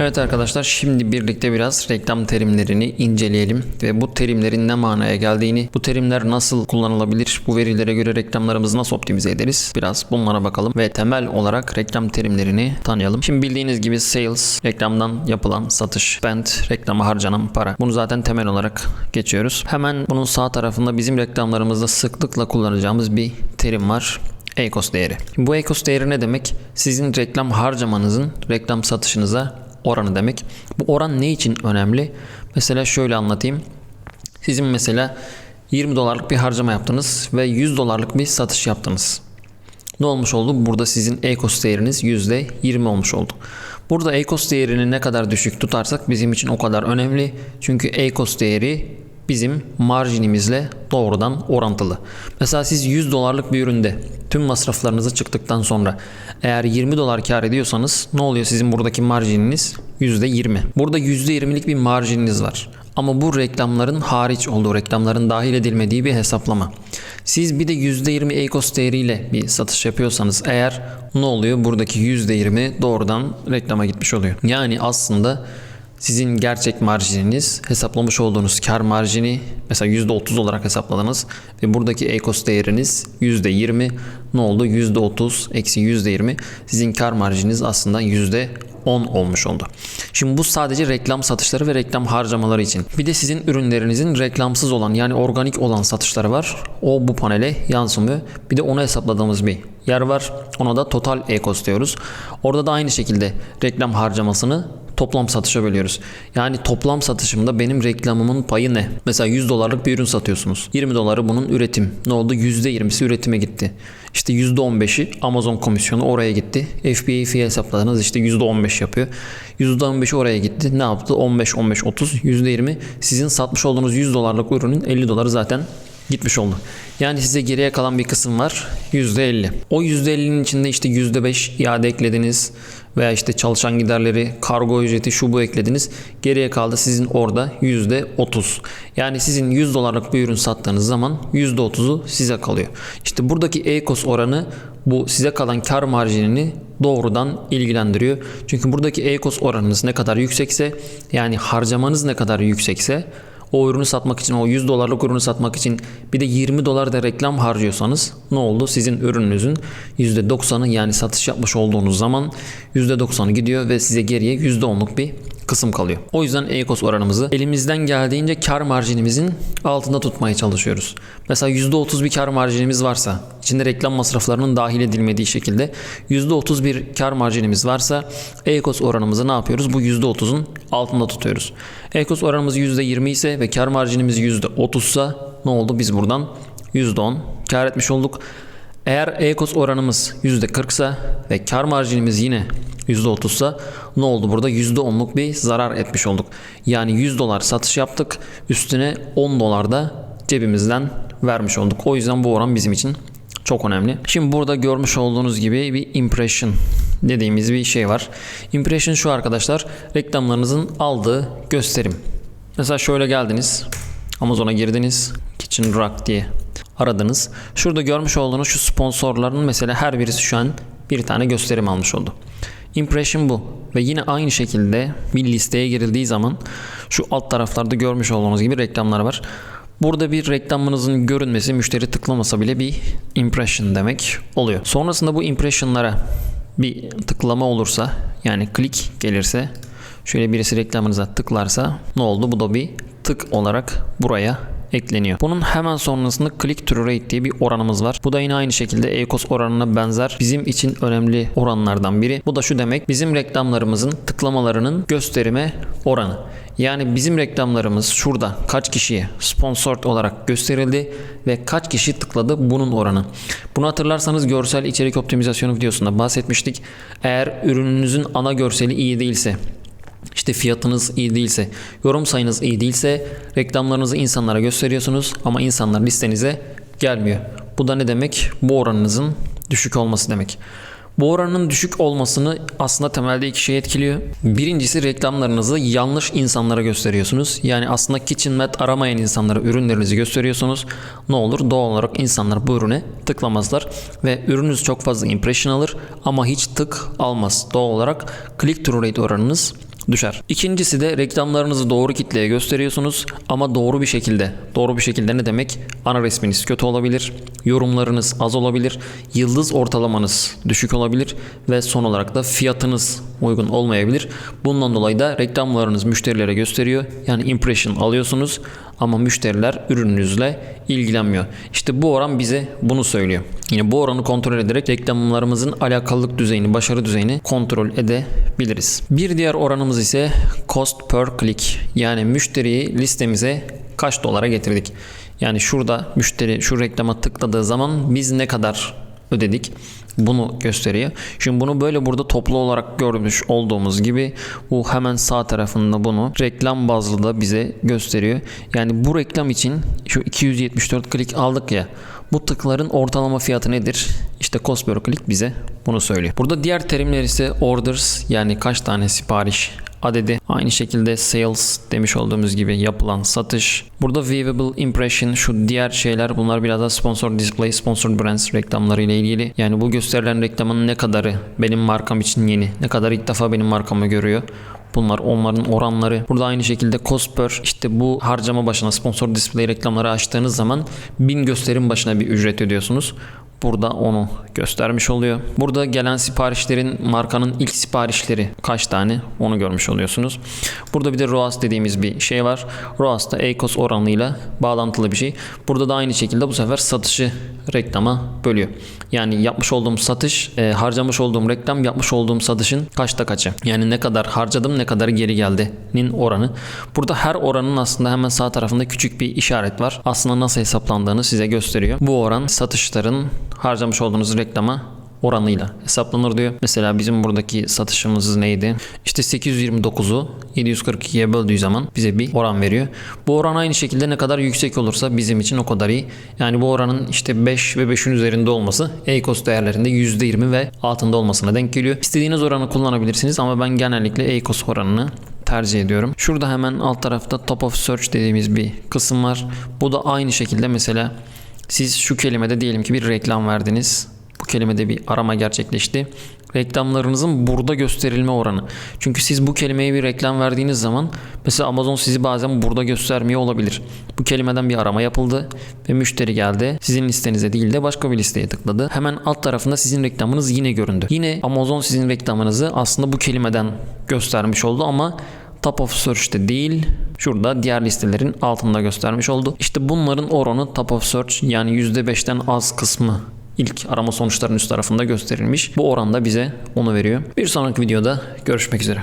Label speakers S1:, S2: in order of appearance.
S1: Evet arkadaşlar şimdi birlikte biraz reklam terimlerini inceleyelim ve bu terimlerin ne manaya geldiğini, bu terimler nasıl kullanılabilir, bu verilere göre reklamlarımızı nasıl optimize ederiz biraz bunlara bakalım ve temel olarak reklam terimlerini tanıyalım. Şimdi bildiğiniz gibi sales, reklamdan yapılan satış, spend, reklama harcanan para. Bunu zaten temel olarak geçiyoruz. Hemen bunun sağ tarafında bizim reklamlarımızda sıklıkla kullanacağımız bir terim var. ECOS değeri. Bu ECOS değeri ne demek? Sizin reklam harcamanızın reklam satışınıza oranı demek. Bu oran ne için önemli? Mesela şöyle anlatayım. Sizin mesela 20 dolarlık bir harcama yaptınız ve 100 dolarlık bir satış yaptınız. Ne olmuş oldu? Burada sizin ECOS değeriniz %20 olmuş oldu. Burada ECOS değerini ne kadar düşük tutarsak bizim için o kadar önemli. Çünkü ECOS değeri bizim marjinimizle doğrudan orantılı. Mesela siz 100 dolarlık bir üründe tüm masraflarınızı çıktıktan sonra eğer 20 dolar kar ediyorsanız ne oluyor sizin buradaki marjininiz? %20. Burada %20'lik bir marjininiz var. Ama bu reklamların hariç olduğu, reklamların dahil edilmediği bir hesaplama. Siz bir de %20 ECOS değeriyle bir satış yapıyorsanız eğer ne oluyor? Buradaki %20 doğrudan reklama gitmiş oluyor. Yani aslında sizin gerçek marjininiz hesaplamış olduğunuz kar marjini mesela %30 olarak hesapladınız ve buradaki ECOS değeriniz %20 ne oldu? %30 eksi %20 sizin kar marjiniz aslında %10 olmuş oldu. Şimdi bu sadece reklam satışları ve reklam harcamaları için. Bir de sizin ürünlerinizin reklamsız olan yani organik olan satışları var. O bu panele yansımıyor. Bir de onu hesapladığımız bir yer var. Ona da total ECOS diyoruz. Orada da aynı şekilde reklam harcamasını toplam satışa bölüyoruz. Yani toplam satışımda benim reklamımın payı ne? Mesela 100 dolarlık bir ürün satıyorsunuz. 20 doları bunun üretim. Ne oldu? %20'si üretime gitti. İşte %15'i Amazon komisyonu oraya gitti. FBA fee hesapladınız işte %15 yapıyor. %15'i oraya gitti. Ne yaptı? 15, 15, 30, %20. Sizin satmış olduğunuz 100 dolarlık ürünün 50 doları zaten gitmiş oldu. Yani size geriye kalan bir kısım var. %50. O %50'nin içinde işte %5 iade eklediniz veya işte çalışan giderleri, kargo ücreti şu bu eklediniz. Geriye kaldı sizin orada %30. Yani sizin 100 dolarlık bir ürün sattığınız zaman %30'u size kalıyor. İşte buradaki ECOS oranı bu size kalan kar marjinini doğrudan ilgilendiriyor. Çünkü buradaki ECOS oranınız ne kadar yüksekse yani harcamanız ne kadar yüksekse o ürünü satmak için o 100 dolarlık ürünü satmak için bir de 20 dolar da reklam harcıyorsanız ne oldu? Sizin ürününüzün %90'ı yani satış yapmış olduğunuz zaman %90'ı gidiyor ve size geriye %10'luk bir kısım kalıyor. O yüzden ECOS oranımızı elimizden geldiğince kar marjinimizin altında tutmaya çalışıyoruz. Mesela %30 bir kar marjinimiz varsa içinde reklam masraflarının dahil edilmediği şekilde %30 bir kar marjinimiz varsa ECOS oranımızı ne yapıyoruz? Bu %30'un altında tutuyoruz. ECOS oranımız %20 ise ve kar marjinimiz %30 ise ne oldu? Biz buradan %10 kar etmiş olduk. Eğer ECOS oranımız %40 ise ve kar marjinimiz yine %30 ise ne oldu burada? %10'luk bir zarar etmiş olduk. Yani 100 dolar satış yaptık. Üstüne 10 dolar da cebimizden vermiş olduk. O yüzden bu oran bizim için çok önemli. Şimdi burada görmüş olduğunuz gibi bir impression dediğimiz bir şey var. Impression şu arkadaşlar reklamlarınızın aldığı gösterim. Mesela şöyle geldiniz. Amazon'a girdiniz. Kitchen Rack diye aradınız. Şurada görmüş olduğunuz şu sponsorların mesela her birisi şu an bir tane gösterim almış oldu. Impression bu. Ve yine aynı şekilde bir listeye girildiği zaman şu alt taraflarda görmüş olduğunuz gibi reklamlar var. Burada bir reklamınızın görünmesi müşteri tıklamasa bile bir impression demek oluyor. Sonrasında bu impressionlara bir tıklama olursa yani klik gelirse şöyle birisi reklamınıza tıklarsa ne oldu? Bu da bir tık olarak buraya ekleniyor. Bunun hemen sonrasında click through rate diye bir oranımız var. Bu da yine aynı şekilde ECOS oranına benzer bizim için önemli oranlardan biri. Bu da şu demek bizim reklamlarımızın tıklamalarının gösterime oranı. Yani bizim reklamlarımız şurada kaç kişiye sponsored olarak gösterildi ve kaç kişi tıkladı bunun oranı. Bunu hatırlarsanız görsel içerik optimizasyonu videosunda bahsetmiştik. Eğer ürününüzün ana görseli iyi değilse işte fiyatınız iyi değilse, yorum sayınız iyi değilse reklamlarınızı insanlara gösteriyorsunuz ama insanlar listenize gelmiyor. Bu da ne demek? Bu oranınızın düşük olması demek. Bu oranın düşük olmasını aslında temelde iki şey etkiliyor. Birincisi reklamlarınızı yanlış insanlara gösteriyorsunuz. Yani aslında kitchen mat aramayan insanlara ürünlerinizi gösteriyorsunuz. Ne olur? Doğal olarak insanlar bu ürüne tıklamazlar ve ürününüz çok fazla impression alır ama hiç tık almaz. Doğal olarak click through rate oranınız düşer. İkincisi de reklamlarınızı doğru kitleye gösteriyorsunuz ama doğru bir şekilde. Doğru bir şekilde ne demek? Ana resminiz kötü olabilir, yorumlarınız az olabilir, yıldız ortalamanız düşük olabilir ve son olarak da fiyatınız uygun olmayabilir. Bundan dolayı da reklamlarınız müşterilere gösteriyor. Yani impression alıyorsunuz ama müşteriler ürününüzle ilgilenmiyor. İşte bu oran bize bunu söylüyor. Yine bu oranı kontrol ederek reklamlarımızın alakalılık düzeyini, başarı düzeyini kontrol edebiliriz. Bir diğer oranımız ise cost per click. Yani müşteriyi listemize kaç dolara getirdik. Yani şurada müşteri şu reklama tıkladığı zaman biz ne kadar ödedik bunu gösteriyor. Şimdi bunu böyle burada toplu olarak görmüş olduğumuz gibi bu hemen sağ tarafında bunu reklam bazlı da bize gösteriyor. Yani bu reklam için şu 274 klik aldık ya bu tıkların ortalama fiyatı nedir? İşte cost per click bize bunu söylüyor. Burada diğer terimler ise orders yani kaç tane sipariş adedi. Aynı şekilde sales demiş olduğumuz gibi yapılan satış. Burada viewable impression şu diğer şeyler bunlar biraz da sponsor display, sponsor brands reklamları ile ilgili. Yani bu gösterilen reklamın ne kadarı benim markam için yeni, ne kadar ilk defa benim markamı görüyor. Bunlar onların oranları. Burada aynı şekilde cost per işte bu harcama başına sponsor display reklamları açtığınız zaman 1000 gösterim başına bir ücret ödüyorsunuz. Burada onu göstermiş oluyor. Burada gelen siparişlerin markanın ilk siparişleri kaç tane onu görmüş oluyorsunuz. Burada bir de ROAS dediğimiz bir şey var. ROAS da ACOS oranıyla bağlantılı bir şey. Burada da aynı şekilde bu sefer satışı reklama bölüyor. Yani yapmış olduğum satış, e, harcamış olduğum reklam yapmış olduğum satışın kaçta kaçı. Yani ne kadar harcadım ne kadar geri geldi'nin oranı. Burada her oranın aslında hemen sağ tarafında küçük bir işaret var. Aslında nasıl hesaplandığını size gösteriyor. Bu oran satışların harcamış olduğunuz reklama oranıyla hesaplanır diyor. Mesela bizim buradaki satışımız neydi? İşte 829'u 742'ye böldüğü zaman bize bir oran veriyor. Bu oran aynı şekilde ne kadar yüksek olursa bizim için o kadar iyi. Yani bu oranın işte 5 ve 5'in üzerinde olması ACOS değerlerinde %20 ve altında olmasına denk geliyor. İstediğiniz oranı kullanabilirsiniz ama ben genellikle ACOS oranını tercih ediyorum. Şurada hemen alt tarafta top of search dediğimiz bir kısım var. Bu da aynı şekilde mesela siz şu kelimede diyelim ki bir reklam verdiniz. Bu kelimede bir arama gerçekleşti. Reklamlarınızın burada gösterilme oranı. Çünkü siz bu kelimeye bir reklam verdiğiniz zaman mesela Amazon sizi bazen burada göstermiyor olabilir. Bu kelimeden bir arama yapıldı ve müşteri geldi. Sizin listenize değil de başka bir listeye tıkladı. Hemen alt tarafında sizin reklamınız yine göründü. Yine Amazon sizin reklamınızı aslında bu kelimeden göstermiş oldu ama Top of Search'te değil şurada diğer listelerin altında göstermiş oldu. İşte bunların oranı Top of Search yani %5'ten az kısmı ilk arama sonuçlarının üst tarafında gösterilmiş. Bu oranda bize onu veriyor. Bir sonraki videoda görüşmek üzere.